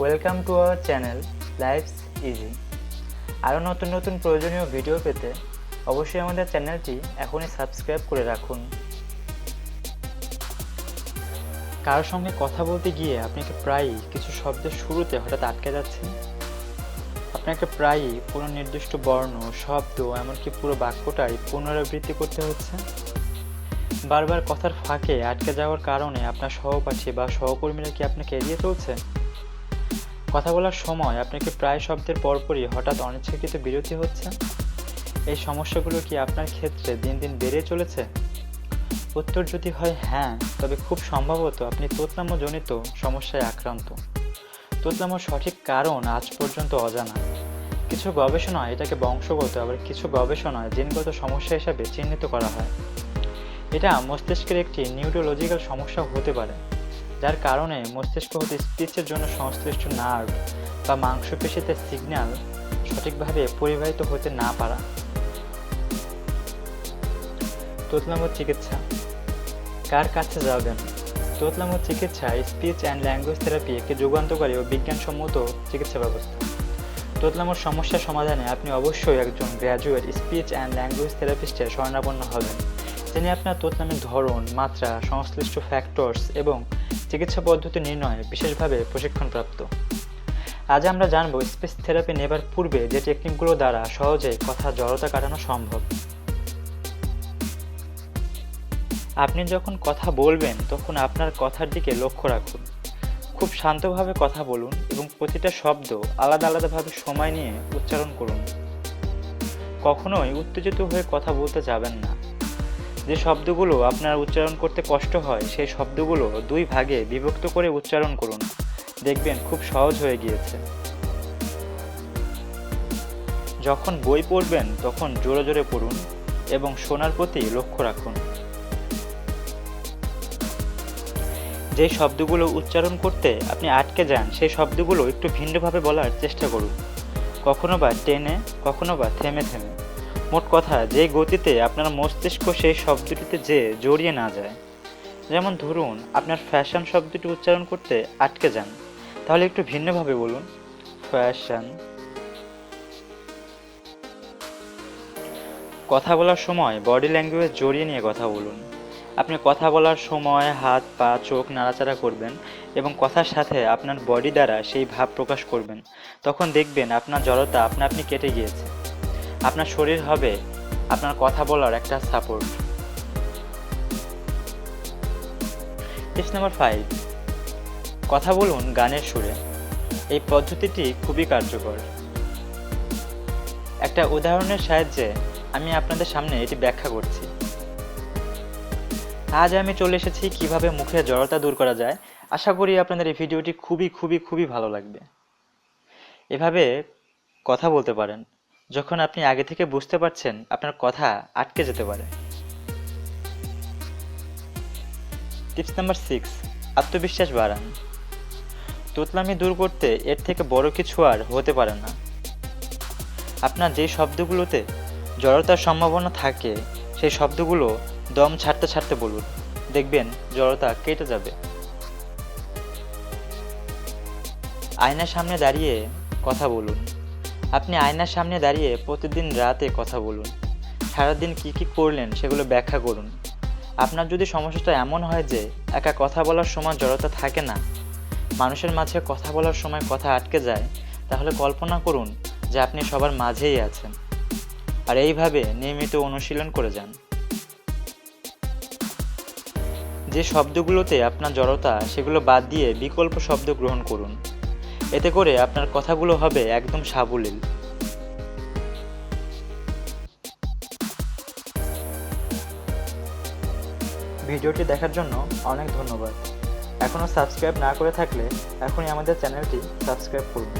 Welcome to our channel life's easy আরও নতুন নতুন প্রয়োজনীয় ভিডিও পেতে অবশ্যই আমাদের চ্যানেলটি এখনই সাবস্ক্রাইব করে রাখুন। কারোর সঙ্গে কথা বলতে গিয়ে আপনি কি প্রায়ই কিছু শব্দের শুরুতে হঠাৎ আটকে যাচ্ছেন আপনাকে প্রায়ই কোনো নির্দিষ্ট বর্ণ, শব্দ, এমনকি পুরো বাক্যটাই পুনরাবৃত্তি করতে হচ্ছে। বারবার কথার ফাঁকে আটকে যাওয়ার কারণে আপনার সহপাঠী বা সহকর্মীরা কি আপনাকে এড়িয়ে চলছে? কথা বলার সময় আপনাকে প্রায় শব্দের পরপরই হঠাৎ অনিচ্ছাকৃত বিরতি হচ্ছে। এই সমস্যাগুলো কি আপনার ক্ষেত্রে দিন দিন বেড়ে চলেছে? উত্তর যদি হয় হ্যাঁ তবে খুব সম্ভবত আপনি তোতলামজনিত সমস্যায় আক্রান্ত। তোতলামোর সঠিক কারণ আজ পর্যন্ত অজানা। কিছু গবেষণায় এটাকে বংশগত, আবার কিছু গবেষণায় জিনগত সমস্যা হিসাবে চিহ্নিত করা হয়। এটা মস্তিষ্কের একটি নিউরোলজিক্যাল সমস্যা হতে পারে। যার কারণে মস্তিষ্ক হতে স্পিচের জন্য সংশ্লিষ্ট নার্ভ বা মাংসপেশিতে সিগন্যাল সঠিকভাবে পরিবাহিত হতে না পারা। তোতলামো চিকিৎসা। কার কাছে যাবেন? তোতলামো চিকিৎসা স্পিচ অ্যান্ড ল্যাঙ্গুয়েজ থেরাপি একটি যুগান্তকারী ও বিজ্ঞানসম্মত চিকিৎসা ব্যবস্থা। তোতলামোর সমস্যা সমাধানে আপনি অবশ্যই একজন গ্র্যাজুয়েট স্পিচ অ্যান্ড ল্যাঙ্গুয়েজ থেরাপিস্টের শরণাপন্ন হবেন তিনি আপনার তোতলামের ধরন, মাত্রা, সংশ্লিষ্ট ফ্যাক্টরস এবং চিকিৎসা পদ্ধতি নির্ণয়ে বিশেষভাবে প্রশিক্ষণপ্রাপ্ত। আজ আমরা জানব স্পেস থেরাপি নেবার পূর্বে যে টেকনিকগুলো দ্বারা সহজে কথা জড়তা কাটানো সম্ভব। আপনি যখন কথা বলবেন, তখন আপনার কথার দিকে লক্ষ্য রাখুন। খুব শান্তভাবে কথা বলুন এবং প্রতিটা শব্দ আলাদা আলাদাভাবে সময় নিয়ে উচ্চারণ করুন। কখনোই উত্তেজিত হয়ে কথা বলতে যাবেন না। যে শব্দগুলো আপনার উচ্চারণ করতে কষ্ট হয়, সেই শব্দগুলো দুই ভাগে বিভক্ত করে উচ্চারণ করুন। দেখবেন খুব সহজ হয়ে গিয়েছে। যখন বই পড়বেন, তখন জোরে জোরে পড়ুন এবং শোনার প্রতি লক্ষ্য রাখুন। যে শব্দগুলো উচ্চারণ করতে আপনি আটকে যান, সেই শব্দগুলো একটু ভিন্নভাবে বলার চেষ্টা করুন। কখনো বা টেনে, কখনো বা থেমে থেমে। মোট কথা, যে গতিতে আপনার মস্তিষ্ক সেই শব্দটিতে যে জড়িয়ে না যায়। যেমন ধরুন, আপনার ফ্যাশন শব্দটি উচ্চারণ করতে আটকে যান। তাহলে একটু ভিন্নভাবে বলুন। ফ্যাশন। কথা বলার সময় বডি ল্যাঙ্গুয়েজ জড়িয়ে নিয়ে কথা বলুন। আপনি কথা বলার সময় হাত, পা, চোখ নাড়াচাড়া করবেন এবং কথার সাথে আপনার বডি দ্বারা সেই ভাব প্রকাশ করবেন। তখন দেখবেন আপনার জড়তা আপনা আপনি কেটে গিয়েছে। আপনার শরীর হবে আপনার কথা বলার একটা সাপোর্ট টিপস নাম্বার ফাইভ কথা বলুন গানের সুরে। এই পদ্ধতিটি খুবই কার্যকর। একটা উদাহরণের সাহায্যে আমি আপনাদের সামনে এটি ব্যাখ্যা করছি। আজ আমি চলে এসেছি কীভাবে মুখে জড়তা দূর করা যায়। আশা করি আপনাদের এই ভিডিওটি খুবই খুবই খুবই ভালো লাগবে। এভাবে কথা বলতে পারেন। যখন আপনি আগে থেকে বুঝতে পারছেন আপনার কথা আটকে যেতে পারে। টিপস নাম্বার সিক্স, আত্মবিশ্বাস বাড়ান। তোতলামি দূর করতে এর থেকে বড় কিছু আর হতে পারে না। আপনার যে শব্দগুলোতে জড়তার সম্ভাবনা থাকে, সেই শব্দগুলো দম ছাড়তে ছাড়তে বলুন। দেখবেন জড়তা কেটে যাবে। আয়নার সামনে দাঁড়িয়ে কথা বলুন। আপনি আয়নার সামনে দাঁড়িয়ে প্রতিদিন রাতে কথা বলুন। সারাদিন কি কি করলেন সেগুলো ব্যাখ্যা করুন। আপনার যদি সমস্যাটা এমন হয় যে, একা কথা বলার সময় জড়তা থাকে না, মানুষের মাঝে কথা বলার সময় কথা আটকে যায়, তাহলে কল্পনা করুন যে আপনি সবার মাঝেই আছেন। আর এইভাবে নিয়মিত অনুশীলন করে যান। যে শব্দগুলোতে আপনার জড়তা, সেগুলো বাদ দিয়ে বিকল্প শব্দ গ্রহণ করুন। এতে করে আপনার কথাগুলো হবে একদম সাবলীল। ভিডিওটি দেখার জন্য অনেক ধন্যবাদ। এখনও সাবস্ক্রাইব না করে থাকলে এখনই আমাদের চ্যানেলটি সাবস্ক্রাইব করুন।